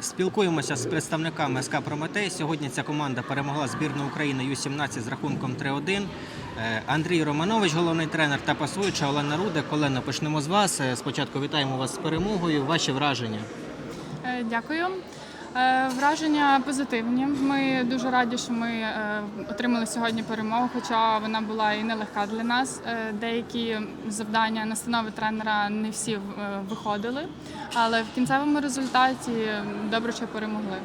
Спілкуємося з представниками СК Прометей. Сьогодні ця команда перемогла збірну України Ю-17 з рахунком 3-1. Е, Андрій Романович, головний тренер, та пасуюча Олена Рудик. Олена, почнемо з вас. Е, Спочатку вітаємо вас з перемогою. Ваші враження. Е, Дякую. Е, Враження позитивні. Ми дуже раді, що ми е, отримали сьогодні перемогу, хоча вона була і нелегка для нас. Е, Деякі завдання настанови тренера не всі виходили, але в кінцевому результаті добре, що перемогли.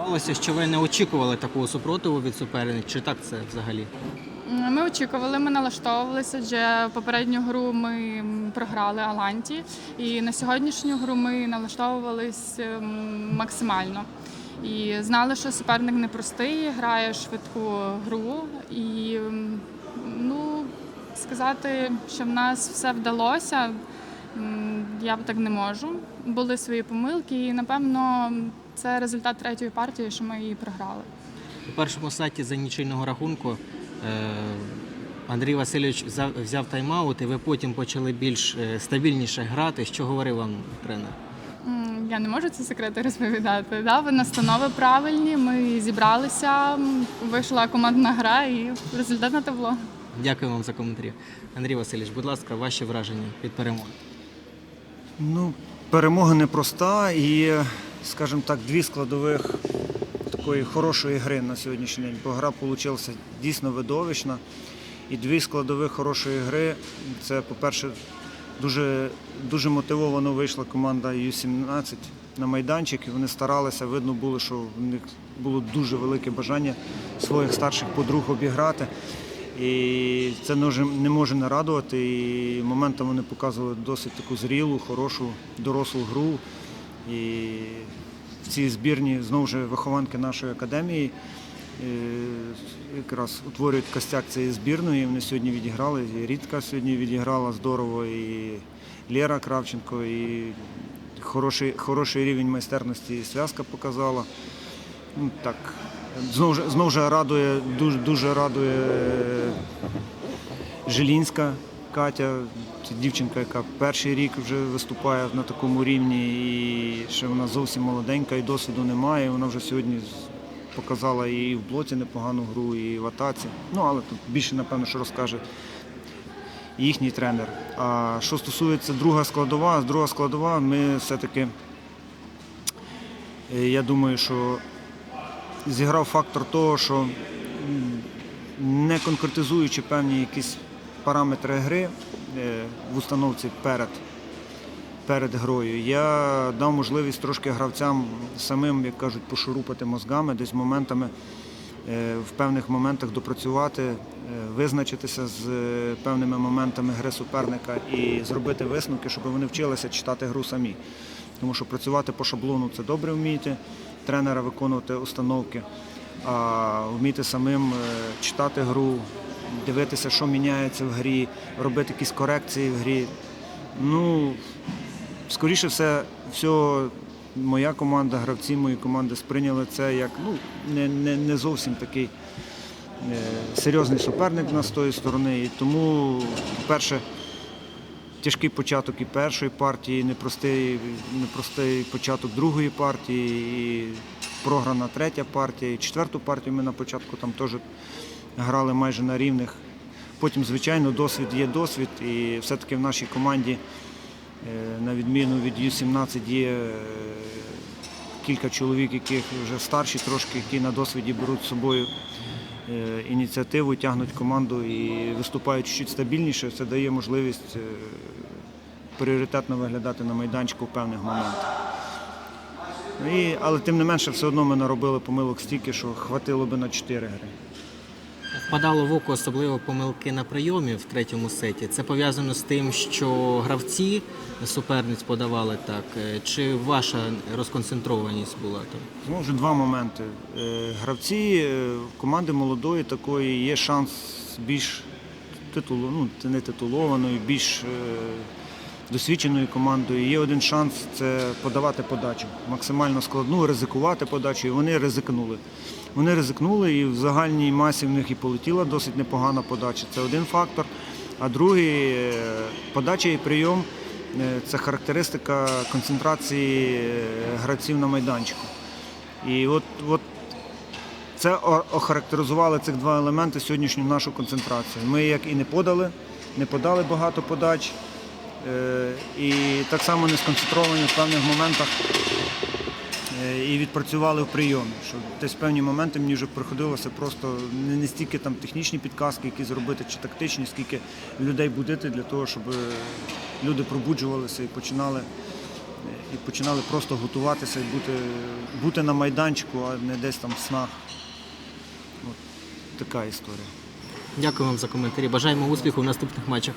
Здавалося, що ви не очікували такого супротиву від суперників. Чи так це взагалі? Ми очікували, ми налаштовувалися, адже попередню гру ми програли Аланті, і на сьогоднішню гру ми налаштовувались максимально. І знали, що суперник непростий, грає швидку гру. І ну, сказати, що в нас все вдалося, я так не можу. Були свої помилки, і напевно це результат третьої партії, що ми її програли. У першому сеті за нічийного рахунку е, Андрій Васильович взяв, тайм-аут, і ви потім почали більш е, стабільніше грати. Що говорив вам тренер? Я не можу ці секрети розповідати. Да? ви Настанови правильні. Ми зібралися, вийшла командна гра і результат на табло. Дякую вам за коментарі. Андрій Васильович, будь ласка, ваші враження від перемоги. Ну, перемога непроста і, скажімо так, дві складових такої хорошої гри на сьогоднішній день. Бо гра вийшла дійсно видовищна. І дві складових хорошої гри це, по-перше, дуже, дуже мотивовано вийшла команда Ю-17 на майданчик, і вони старалися, видно було, що в них було дуже велике бажання своїх старших подруг обіграти. І це не може- не радувати. І моментом вони показували досить таку зрілу, хорошу, дорослу гру. І в цій збірні знову ж вихованки нашої академії е, якраз утворюють костяк цієї збірної. Вони сьогодні відіграли. І Рідка сьогодні відіграла здорово, і Лера Кравченко, і хороший, хороший рівень майстерності і зв'язка показала. Ну, так, знову ж, знову ж радує, дуже, дуже радує е, Жилінська Катя, це дівчинка, яка перший рік вже виступає на такому рівні, і ще вона зовсім молоденька, і досвіду немає. Вона вже сьогодні показала і в блоці непогану гру, і в атаці. Ну, але тут більше, напевно, що розкаже їхній тренер. А що стосується друга складова, друга складова, ми все-таки, е, я думаю, що зіграв фактор того, що не конкретизуючи певні якісь параметри гри е, в установці перед, перед грою, я дав можливість трошки гравцям самим, як кажуть, пошурупати мозгами, десь моментами. е, В певних моментах допрацювати, е, визначитися з певними моментами гри суперника і зробити висновки, щоб вони вчилися читати гру самі. Тому що працювати по шаблону це добре вмієте, тренера виконувати установки, а вміти самим е, читати гру, дивитися, що міняється в грі, робити якісь корекції в грі. Ну, скоріше все, все моя команда, гравці моєї команди сприйняли це як ну, не, не, не зовсім такий е, серйозний суперник у нас з тої сторони. І тому, по-перше, тяжкий початок і першої партії, непростий, непростий початок другої партії, і програна третя партія. І четверту партію ми на початку там теж грали майже на рівних. Потім, звичайно, досвід є досвід, і все-таки в нашій команді, е, на відміну від Ю-17, є е, кілька чоловік, яких вже старші трошки, які на досвіді беруть з собою ініціативу, тягнуть команду і виступають чуть стабільніше. Це дає можливість е, пріоритетно виглядати на майданчику в певних моментах. Ну І, але тим не менше, все одно ми наробили помилок стільки, що хватило би на 4 гри. Впадало в око особливо помилки на прийомі в третьому сеті. Це пов'язано з тим, що гравці суперниць подавали так, е, чи ваша розконцентрованість була там? Знову ж два моменти. Е, Гравці е, команди молодої такої є шанс більш титулу, ну, не титулованою, більш досвідченою командою. Є один шанс це подавати подачу. Максимально складну, ризикувати подачу. І вони ризикнули. Вони ризикнули і в загальній масі в них і полетіла досить непогана подача. Це один фактор. А другий е, подача і прийом е, це характеристика концентрації е, гравців на майданчику. І от, от це охарактеризували цих два елементи сьогоднішню нашу концентрацію. Ми як і не подали, не подали багато подач, і так само не сконцентровані в певних моментах і відпрацювали в прийомі. Що десь певні моменти мені вже приходилося просто не, стільки там технічні підказки, які зробити, чи тактичні, скільки людей будити для того, щоб е, люди пробуджувалися і починали, і починали просто готуватися і бути, бути на майданчику, а не десь там в снах. От така історія. Дякую вам за коментарі. Бажаємо успіху в наступних матчах.